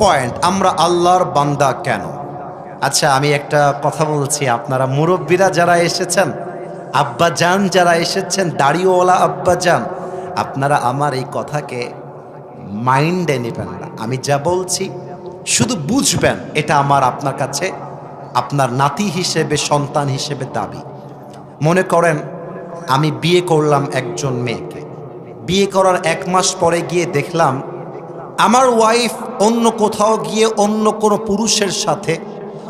Point আমরা আল্লাহর বান্দা কেন? আচ্ছা আমি একটা কথা বলছি, আপনারা মুরব্বীরা যারা এসেছেন আব্বা যান যারা এসেছেন, দাড়িওয়ালা আব্বা যান আপনারা আমার এই কথাকে মাইন্ডে নেবেন না। আমি যা বলছি, শুধু বুঝবেন, এটা আমার, আপনার কাছে আপনার নাতি হিসেবে, সন্তান হিসেবে দাবি। মনে করেন, আমি বিয়ে করলাম একজন মেয়েকে। বিয়ে করার এক মাস পরে গিয়ে দেখলাম আমার ওয়াইফ অন্য কোথাও গিয়ে অন্য কোনো পুরুষের সাথে,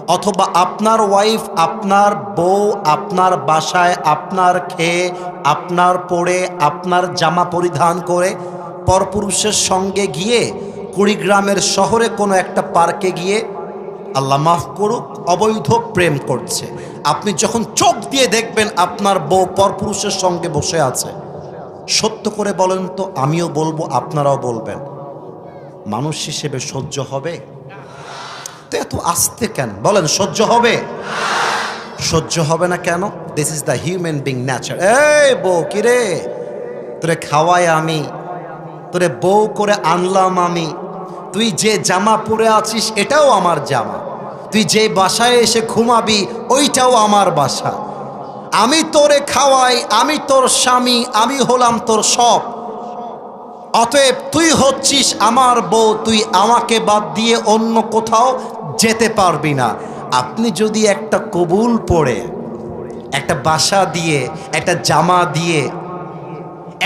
অথবা আপনার ওয়াইফ আপনার বউ, আপনার বাসায়, আপনার খেয়ে, আপনার পরে আপনার জামা পরিধান করে পরপুরুষের সঙ্গে গিয়ে কুড়িগ্রামের শহরে কোনো একটা পার্কে গিয়ে আল্লাহ মাফ করুক, অবৈধ প্রেম করছে। আপনি যখন চোখ দিয়ে দেখবেন আপনার বউ পরপুরুষের সঙ্গে বসে আছে, সত্য করে বলেন তো, আমিও বলব, আপনারাও বলবেন। মানুষ হিসেবে সহ্য হবে? তো এত আসতে কেন? বলেন, সহ্য হবে? সহ্য হবে না কেন? This is the human being nature এই বউ কিরে তোরে খাওয়াই আমি। তোরে বউ করে আনলাম আমি। তুই যে জামা পরে আছিস, এটাও আমার জামা। তুই যে বাসায় এসে ঘুমাবি, ওইটাও আমার বাসা। আমি তোরে খাওয়াই, আমি তোর স্বামী, আমি হলাম তোর সব। অতএব তুই হচ্ছিস আমার বউ, তুই আমাকে বাদ দিয়ে অন্য কোথাও যেতে পারবি না। আপনি যদি একটা কবুল পড়ে একটা বাসা দিয়ে, একটা জামা দিয়ে,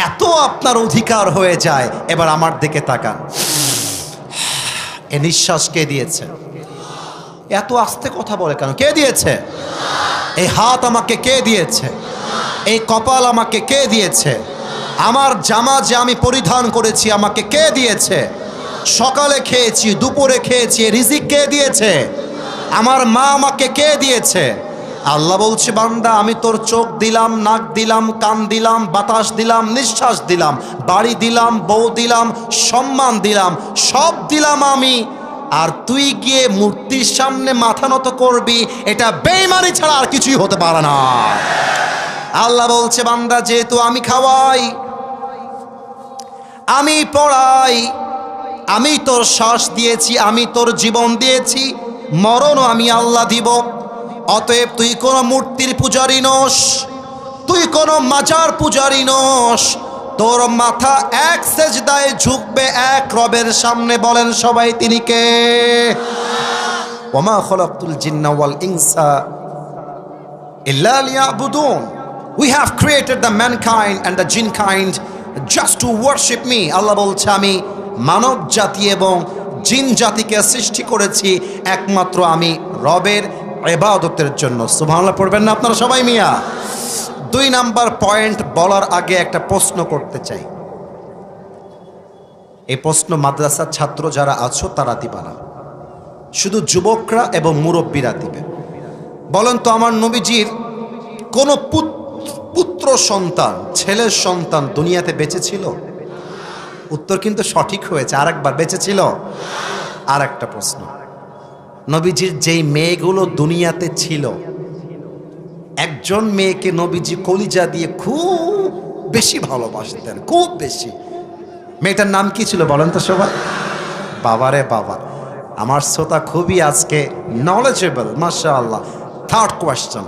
এত আপনার অধিকার হয়ে যায়, এবার আমার দিকে তাকান। এ নিঃশ্বাস কে দিয়েছে? এত আস্তে কথা বলে কেন? কে দিয়েছে? এই হাত আমাকে কে দিয়েছে? এই কপাল আমাকে কে দিয়েছে? আমার জামা যে আমি পরিধান করেছি, আমাকে কে দিয়েছে? সকালে খেয়েছি, দুপুরে খেয়েছি রিজিক কে দিয়েছে? আমার মা আমাকে কে দিয়েছে? আল্লাহ বলছে, বান্দা, আমি তোর চোখ দিলাম, নাক দিলাম, কান দিলাম, বাতাস দিলাম, নিঃশ্বাস দিলাম, বাড়ি দিলাম, বউ দিলাম, সম্মান দিলাম, সব দিলাম আমি। আর তুই গিয়ে মূর্তির সামনে মাথা নত করবি, এটা বেইমানি ছাড়া আর কিছুই হতে পারে না। আল্লাহ বলছে, বান্দা, যেহেতু আমি খাওয়াই আমি পড়াই, আমি তোর শ্বাস দিয়েছি, আমি তোর জীবন দিয়েছি, মরণও আমি আল্লাহ দিব। অতএব তুই কোনো মূর্তির পূজারি নস, তুই কোনো মাজার পূজারি নস। তোর মাথা এক সেজদায় ঝুঁকবে, এক রবের সামনে বলেন সবাই তিনি কে? ওমা খলাকুল জিন্না ওয়াল ইনসা ইল্লা লিয়াবুদুন। We have created the mankind and the jinnkind just to worship me Allah বলছে, আমি মানব জাতি এবং জিন জাতিকে সৃষ্টি করেছি, একমাত্র আমি রবের এবাদতের জন্য। সুবহানাল্লাহ, পড়বেন না আপনারা সবাই মিয়া? দুই নাম্বার পয়েন্ট বলার আগে একটা প্রশ্ন করতে চাই। এই প্রশ্ন মাদ্রাসার ছাত্র যারা আছো, তারা দিবা না। শুধু যুবকরা এবং মুরব্বীরা দিবে। বলেন তো আমার নবীজির কোন পুত্র সন্তান, ছেলের সন্তান দুনিয়াতে বেঁচে ছিল উত্তর কিন্তু সঠিক হয়েছে আর একবার বেঁচে ছিল আর একটা প্রশ্ন। নবীজির যেই মেয়েগুলো দুনিয়াতে ছিল, একজন মেয়েকে নবীজি কলিজা দিয়ে খুব বেশি ভালোবাসতেন, খুব বেশি। মেয়েটার নাম কি ছিল বলেন তো সবাই? বাবারে বাবা, আমার শ্রোতা খুবই আজকে নলেজেবল মাসা আল্লাহ থার্ড কোয়েশ্চন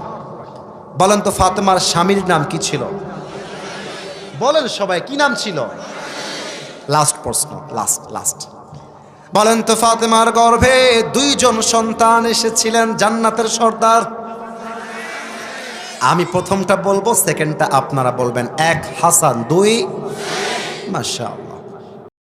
বলেন তো ফাতেমার স্বামীর নাম কি ছিল? বলেন সবাই, কি নাম ছিল? লাস্ট প্রশ্ন, লাস্ট লাস্ট। বলেন তো ফাতেমার গর্ভে দুইজন সন্তান এসেছিলেন জান্নাতের সর্দার। আমি প্রথমটা বলব, সেকেন্ডটা আপনারা বলবেন। এক হাসান, দুই? মাশাআল্লাহ।